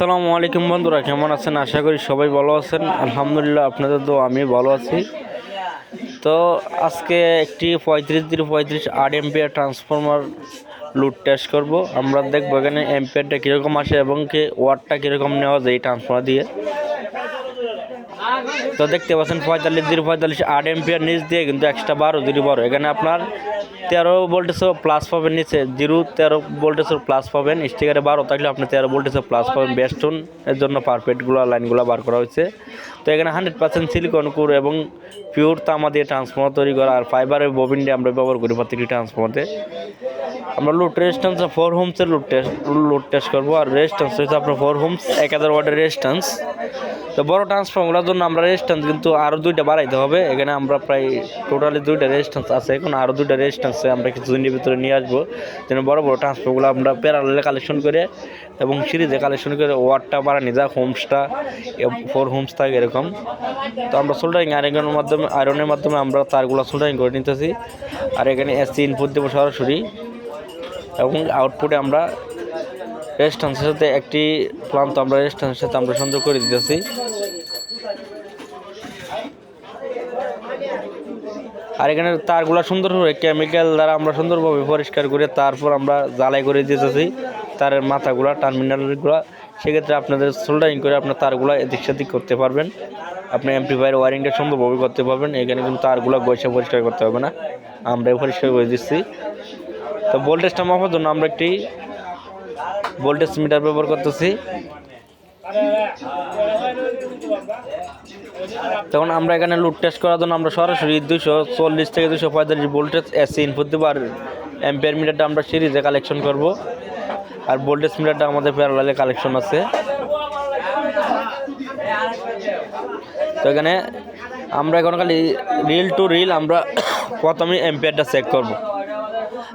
আসসালামু আলাইকুম বন্ধুরা, কেমন আছেন? আশা করি সবাই ভালো আছেন। আলহামদুলিল্লাহ আপনাদের তো আমি ভালো আছি। তো আজকে একটি পঁয়ত্রিশ দিন পঁয়ত্রিশ আট এমপিআর ট্রান্সফরমার লুট টেস্ট করব। আমরা দেখব এখানে এমপিআরটা কীরকম আসে এবং কি ওয়াটটা কীরকম নেওয়া যায় এই ট্রান্সফরমার দিয়ে। তো দেখতে পাচ্ছেন পঁয়তাল্লিশ দিন পঁয়তাল্লিশ আট এমপিআর নিচ দিয়ে কিন্তু এক্সট্রা বারো দিন বারো। এখানে আপনার তেরো ভোল্টেজও প্লাস পাবেন নিচে জিরো তেরো ভোল্টেজের প্লাস পাবেন স্টিকারে বারো থাকলে আপনি তেরো ভোল্টেজের প্লাস পাবেন বেস্টন এর জন্য পারফেক্টগুলো লাইনগুলো বার করা হয়েছে। তো এখানে হান্ড্রেড পার্সেন্ট সিলিকন কুর এবং পিওর তামা দিয়ে ট্রান্সফর্মার তৈরি করা, আর ফাইবারের ববিন দিয়ে আমরা ব্যবহার করি প্রত্যেকটি ট্রান্সফর্মারতে আমরা লুট রেজিস্ট্যান্স ফোর হোমসের লুট টেস্ট লুট টেস্ট করব আর রেজিস্ট্যান্স হচ্ছে আপনার ফোর হোমস এক হাজার ওয়াটের রেজিস্ট্যান্স তো বড় ট্রান্সফর্মারের জন্য আমরা রেজিস্ট্যান্স কিন্তু আরও দুইটা বাড়াইতে হবে। এখানে আমরা প্রায় টোটালি দুইটা রেজিস্ট্যান্স আছে, এখন আরও দুইটা রেজিস্ট্যান্সে আমরা কিছুদিনের ভিতরে নিয়ে আসব। যেন বড় বড় ট্রান্সফর্মগুলো আমরা প্যারালে কালেকশন করে এবং সিরিজে কালেকশন করে ওয়ার্ডটা বাড়ানি যা হোমসটা ফোর হোমস থাকে এরকম। তো আমরা সোল্ডারিং আয়রনের মাধ্যমে আয়রনের মাধ্যমে আমরা তারগুলো সোল্ডারিং করে নিতেছি। আর এখানে এসি ইনপুট দেবো সরাসরি। এবং আউটপুটে আমরা রেজিস্ট্যান্সের সাথে একটি প্লান্ত আমরা রেজিস্ট্যান্সের সাথে আমরা সংযোগ করে দিতেছি। আর এখানে তারগুলো সুন্দর করে কেমিক্যাল দ্বারা আমরা সুন্দরভাবে পরিষ্কার করে তারপর আমরা জ্বালাই করে দিতেছি। তারের মাথাগুলো টার্মিনালগুলো সেক্ষেত্রে আপনাদের সোল্ডারিং করে আপনার তারগুলো এদিক সেদিক করতে পারবেন। আপনি এমপ্লিফায়ার ওয়ারিংটা সুন্দরভাবে করতে পারবেন। এখানে কিন্তু তারগুলো গয়সা পরিষ্কার করতে হবে না। আমরাই পরিষ্কার করে দিচ্ছি। তো ভোল্টেজটা মাপার জন্য আমরা একটি ভোল্টেজ মিটার ব্যবহার করতেছি। তখন আমরা এখানে লুট টেস্ট করার জন্য আমরা সরাসরি দুশো চল্লিশ থেকে দুশো পঁয়তাল্লিশ ভোল্টেজ এসি ইনপুট দেবো আর অ্যাম্পিয়ার মিটারটা আমরা সিরিজে কালেকশন করব। আর ভোল্টেজ মিটারটা আমাদের প্যারালালে কালেকশন আছে। তো এখানে আমরা এখন খালি রিল টু রিল আমরা প্রথমে এম্পিয়ারটা চেক করব।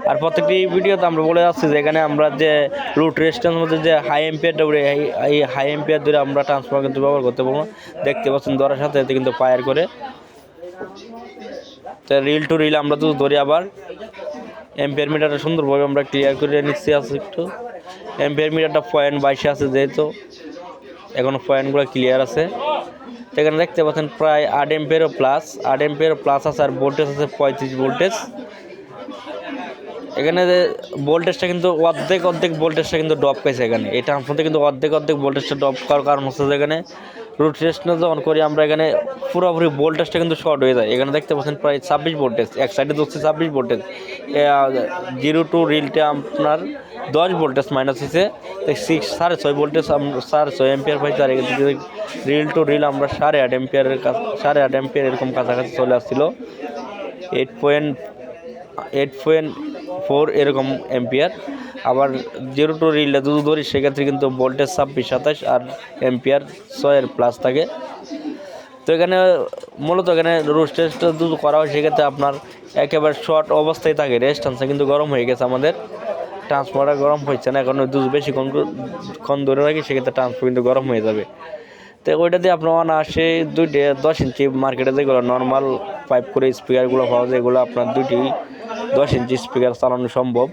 আর প্রত্যেকটি ভিডিওতে আমরা বলে যাচ্ছি যে এখানে আমরা যে রুট রেস্টের মধ্যে যে হাই এম্পিয়ারটা উড়ে, এই- হাই এম্পিয়ার ধরে আমরা ট্রান্সফার কিন্তু ব্যবহার করতে পারব। না দেখতে পাচ্ছেন ধরার সাথে সাথে কিন্তু ফায়ার করে। তো রিল টু রিল আমরা তো ধরি আবার। এম্পিয়ার মিটারটা সুন্দরভাবে আমরা ক্লিয়ার করে নিচ্ছি আছে একটু। এম্পিয়ার মিটারটা পয়েন্ট বাইশে আছে যেহেতু এখনও পয়েন্টগুলো ক্লিয়ার আছে। এখানে দেখতে পাচ্ছেন প্রায় আট এম্পিয়ারও প্লাস আট এম্পিয়ারও প্লাস আছে আর ভোল্টেজ আছে পঁয়ত্রিশ ভোল্টেজ এখানে ভোল্টেজটা কিন্তু অর্ধেক অর্ধেক ভোল্টেজটা কিন্তু ড্রপ পেয়েছে এখানে। এটা আমাদের কিন্তু অর্ধেক অর্ধেক ভোল্টেজটা ড্রপ করার কারণ হচ্ছে যে এখানে রুট টেস্ট যখন করি আমরা এখানে পুরোপুরি ভোল্টেজটা কিন্তু শর্ট হয়ে যায়। এখানে দেখতে পাচ্ছেন প্রায় ছাব্বিশ ভোল্টেজ এক সাইডে ধরছে ছাব্বিশ ভোল্টেজ জিরো টু রিলটা আপনার দশ ভোল্টেজ মাইনাস হয়েছে সিক্স সাড়ে ছয় ভোল্টেজ সাড়ে ছয় এম্পিয়ার পাইছে। আর রিল টু রিল আমরা সাড়ে আট এম্পিয়ারের কাছ, সাড়ে আট এম্পিয়ার এরকম কাছাকাছি চলে আসছিল। Eight point eight point four এরকম এম্পিয়ার। আবার জিরো টু রিলটা দুধ ধরি, সেক্ষেত্রে কিন্তু ভোল্টেজ ছাব্বিশ, সাতাশ আর এম্পিয়ার ছয়ের প্লাস থাকে। তো এখানে মূলত এখানে রোস্টেজটা দুধ করা হয়, সেক্ষেত্রে আপনার একেবারে শর্ট অবস্থায় থাকে। রেস্ট রেস্টান্সটা কিন্তু গরম হয়ে গেছে আমাদের। ট্রান্সফারটা গরম হচ্ছে না, এখন দুধ বেশি ক্ষণ ধরে রাখি, সেক্ষেত্রে ট্রান্সফার কিন্তু গরম হয়ে যাবে। তো ওইটা দিয়ে আপনার অনায়াসে দুইটে দশ ইঞ্চি মার্কেটে যেগুলো নর্মাল পাইপ করে স্পিকারগুলো পাওয়া যায়, এগুলো আপনার দুইটি দশ ইঞ্চি স্পিকার চালানো সম্ভব।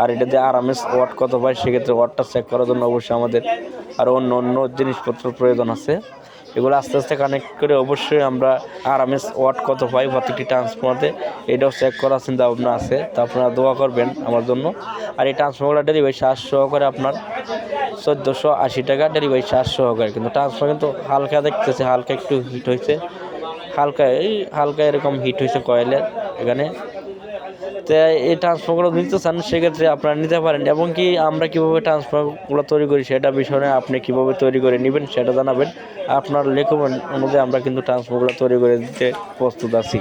আর এটা দিয়ে আরামে ওয়াট কত পায়, সেক্ষেত্রে ওয়াটটা চেক করার জন্য অবশ্যই আমাদের আরও অন্য অন্য জিনিসপত্র প্রয়োজন আছে। এগুলো আস্তে আস্তে কানেক্ট করে অবশ্যই আমরা আরামে ওয়াট কত পাই প্রত্যেকটি ট্রান্সফর্মাতে এটাও চেক করার চিন্তা ভাবনা আছে। তা আপনারা দোয়া করবেন আমার জন্য। আর এই ট্রান্সফর্মারটা ডেলিভারি চার্জ সহকারে আপনার চোদ্দোশো আশি টাকা ডেলিভারি চার্জ সহকারে। কিন্তু ট্রান্সফার কিন্তু হালকা দেখতেছে, হালকা একটু হিট হয়েছে। হালকা এই হালকা এরকম হিট হয়েছে কয়েলের। এখানে তো এই ট্রান্সফর্মগুলো নিতে চান সেক্ষেত্রে আপনারা নিতে পারেন। এবং কি আমরা কীভাবে ট্রান্সফর্মগুলো তৈরি করি সেটা বিষয়ে আপনি কীভাবে তৈরি করে নেবেন সেটা জানাবেন। আপনার লেখক অনুযায়ী আমরা কিন্তু ট্রান্সফর্মগুলো তৈরি করে দিতে প্রস্তুত আছি।